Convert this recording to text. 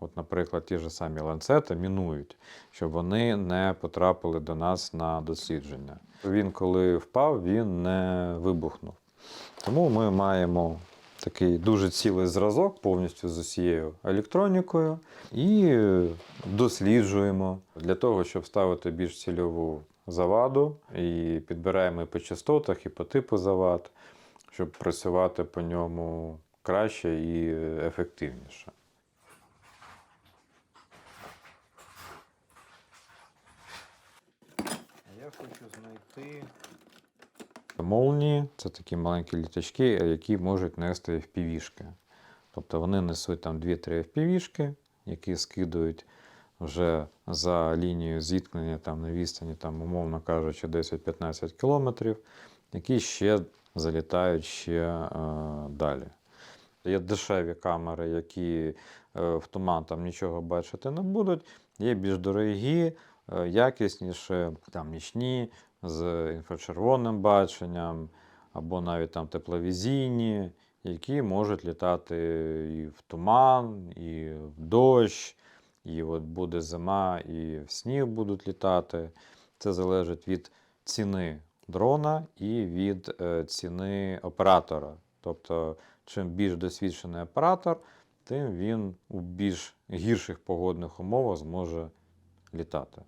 От, наприклад, ті ж самі ланцети мінують, щоб вони не потрапили до нас на дослідження. Він, коли впав, він не вибухнув. Тому ми маємо такий дуже цілий зразок повністю з усією електронікою і досліджуємо для того, щоб ставити більш цільову заваду, і підбираємо і по частотах, і по типу завад, щоб працювати по ньому краще і ефективніше. Я хочу знайти молнії. Це такі маленькі літачки, які можуть нести FPV-шки. Тобто вони несуть там 2-3 FPV-шки, які скидують вже за лінією зіткнення там, на відстані, там, умовно кажучи, 10-15 кілометрів, які ще залітають ще е, далі. Є дешеві камери, які е, в туман там нічого бачити не будуть. Є більш дорогі, е, якісніші, там нічні, з інфрачервоним баченням, або навіть там тепловізійні, які можуть літати і в туман, і в дощ, і от буде зима, і в сніг будуть літати. Це залежить від ціни дрона і від е, ціни оператора. Тобто, чим більш досвідчений оператор, тим він у більш гірших погодних умовах зможе літати.